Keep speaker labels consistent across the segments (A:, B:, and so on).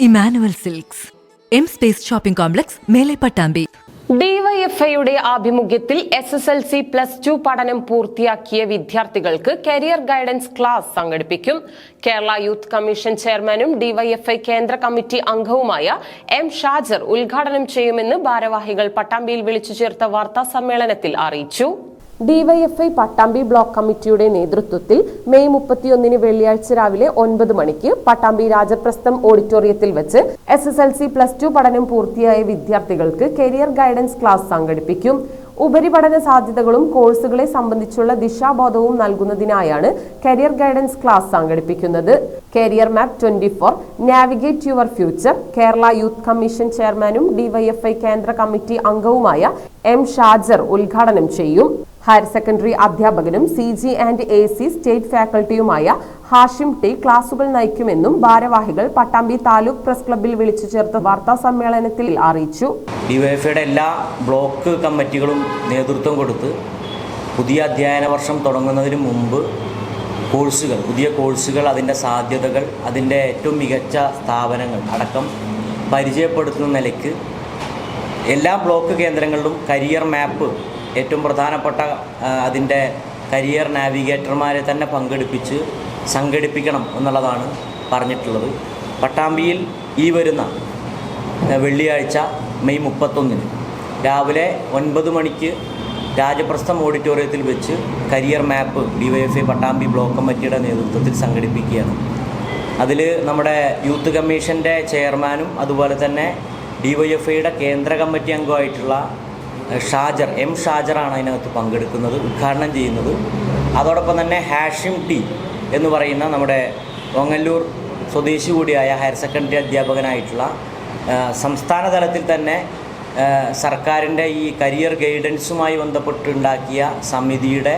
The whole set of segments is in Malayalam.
A: Emmanuel silks. M space shopping complex മേലെ പട്ടാമ്പി.
B: ഡിവൈഎഫ്ഐയുടെ ആഭിമുഖ്യത്തിൽ S S L C plus two പഠനം പൂർത്തിയാക്കിയ വിദ്യാർത്ഥികൾക്ക് കരിയർ ഗൈഡൻസ് ക്ലാസ് സംഘടിപ്പിക്കും. കേരള യൂത്ത് കമ്മീഷൻ ചെയർമാനും ഡിവൈഎഫ്ഐ കേന്ദ്ര കമ്മിറ്റി അംഗവുമായ എം ഷാജർ ഉദ്ഘാടനം ചെയ്യുമെന്ന് ഭാരവാഹികൾ പട്ടാമ്പിയിൽ വിളിച്ചു ചേർത്ത വാർത്താ സമ്മേളനത്തിൽ അറിയിച്ചു. ഡിവൈഎഫ്ഐ പട്ടാമ്പി ബ്ലോക്ക് കമ്മിറ്റിയുടെ നേതൃത്വത്തിൽ മെയ് മുപ്പത്തിയൊന്നിന് വെള്ളിയാഴ്ച രാവിലെ ഒൻപത് മണിക്ക് പട്ടാമ്പി രാജപ്രസ്ഥം ഓഡിറ്റോറിയത്തിൽ വെച്ച് S S L C plus two പഠനം പൂർത്തിയായ വിദ്യാർത്ഥികൾക്ക് കരിയർ ഗൈഡൻസ് ക്ലാസ് സംഘടിപ്പിക്കും. ഉപരിപഠന സാധ്യതകളും കോഴ്സുകളെ സംബന്ധിച്ചുള്ള ദിശാബോധവും നൽകുന്നതിനായാണ് കരിയർ ഗൈഡൻസ് ക്ലാസ് സംഘടിപ്പിക്കുന്നത്. Career map twenty four navigate your future Kerala youth commission ചെയർമാനും ഡിവൈഎഫ്ഐ കേന്ദ്ര കമ്മിറ്റി അംഗവുമായ എം ഷാജർ ഉദ്ഘാടനം ചെയ്യും. ഹയർ സെക്കൻഡറി അധ്യാപകനും C G and A C state ഫാക്കൽറ്റിയുമായ Hashim T ക്ലാസുകൾ നയിക്കുമെന്നും ഭാരവാഹികൾ പട്ടാമ്പി താലൂക്ക് പ്രസ് ക്ലബ്ബിൽ വിളിച്ചു ചേർത്ത വാർത്താ സമ്മേളനത്തിൽ അറിയിച്ചു.
C: ഡിവൈഎഫ്ഐയുടെ എല്ലാ ബ്ലോക്ക് കമ്മിറ്റികളും നേതൃത്വം കൊടുത്ത് പുതിയ അധ്യയന വർഷം തുടങ്ങുന്നതിന് മുമ്പ് കോഴ്സുകൾ പുതിയ കോഴ്സുകൾ അതിന്റെ സാധ്യതകൾ അതിന്റെ ഏറ്റവും മികച്ച സ്ഥാപനങ്ങൾ അടക്കം പരിചയപ്പെടുത്തുന്ന നിലയ്ക്ക് എല്ലാ ബ്ലോക്ക് കേന്ദ്രങ്ങളിലും കരിയർ മാപ്പ് ഏറ്റവും പ്രധാനപ്പെട്ട അതിന്റെ കരിയർ നാവിഗേറ്റർമാരെ തന്നെ പങ്കെടുപ്പിച്ച് സംഘടിപ്പിക്കണം എന്നുള്ളതാണ് പറഞ്ഞിട്ടുള്ളത്. പട്ടാമ്പിയിൽ ഈ വരുന്ന വെള്ളിയാഴ്ച മെയ് മുപ്പത്തൊന്നിന് രാവിലെ ഒൻപത് മണിക്ക് രാജപ്രസ്ഥം ഓഡിറ്റോറിയത്തിൽ വെച്ച് career map DYFI Pattambi block കമ്മിറ്റിയുടെ നേതൃത്വത്തിൽ സംഘടിപ്പിക്കുകയാണ്. അതിൽ നമ്മുടെ യൂത്ത് കമ്മീഷന്റെ ചെയർമാനും അതുപോലെ തന്നെ ഡിവൈഎഫ്ഐയുടെ കേന്ദ്ര കമ്മിറ്റി അംഗമായിട്ടുള്ള ഷാജർ എം ഷാജറാണ് അതിനകത്ത് പങ്കെടുക്കുന്നത് ഉദ്ഘാടനം ചെയ്യുന്നത്. അതോടൊപ്പം തന്നെ ഹാഷിം ടി എന്ന് പറയുന്ന നമ്മുടെ ഒങ്ങല്ലൂർ സ്വദേശി കൂടിയായ ഹയർ സെക്കൻഡറി അധ്യാപകനായിട്ടുള്ള സംസ്ഥാന തലത്തിൽ തന്നെ സർക്കാരിന്റെ ഈ കരിയർ ഗൈഡൻസുമായി ബന്ധപ്പെട്ടുണ്ടാക്കിയ സമിതിയുടെ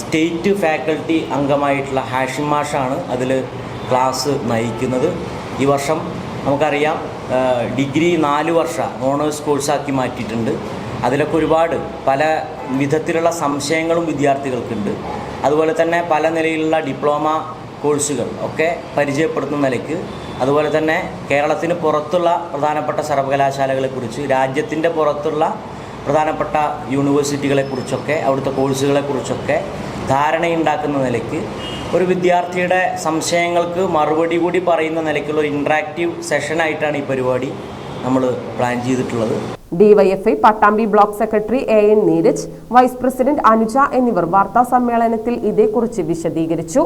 C: സ്റ്റേറ്റ് ഫാക്കൽറ്റി അംഗമായിട്ടുള്ള ഹാഷിം മാഷാണ് അതിൽ ക്ലാസ് നയിക്കുന്നത്. ഈ വർഷം നമുക്കറിയാം ഡിഗ്രി നാല് വർഷ ഓണേഴ്സ് കോഴ്സാക്കി മാറ്റിയിട്ടുണ്ട്. അതിലൊക്കെ ഒരുപാട് പല വിധത്തിലുള്ള സംശയങ്ങളും വിദ്യാർത്ഥികൾക്കുണ്ട്. അതുപോലെ തന്നെ പല നിലയിലുള്ള ഡിപ്ലോമ കോഴ്സുകൾ ഒക്കെ പരിചയപ്പെടുത്തുന്ന നിലയ്ക്ക്. അതുപോലെ തന്നെ കേരളത്തിന് പുറത്തുള്ള പ്രധാനപ്പെട്ട സർവകലാശാലകളെക്കുറിച്ച് രാജ്യത്തിന്റെ പുറത്തുള്ള പ്രധാനപ്പെട്ട യൂണിവേഴ്സിറ്റികളെക്കുറിച്ചൊക്കെ അവിടുത്തെ കോഴ്സുകളെക്കുറിച്ചൊക്കെ ധാരണയുണ്ടാക്കുന്ന നിലയ്ക്ക് ഒരു വിദ്യാർത്ഥിയുടെ സംശയങ്ങൾക്ക് മറുപടി കൂടി പറയുന്ന നിലയ്ക്കുള്ള ഒരു ഇൻട്രാക്റ്റീവ് സെഷനായിട്ടാണ് ഈ പരിപാടി നമ്മൾ പ്ലാൻ ചെയ്തിട്ടുള്ളത്.
B: DYFI Pattambi block secretary A N Neeraj vice president Anuja എന്നിവർ വാർത്താ സമ്മേളനത്തിൽ ഇതേക്കുറിച്ച് വിശദീകരിച്ചു.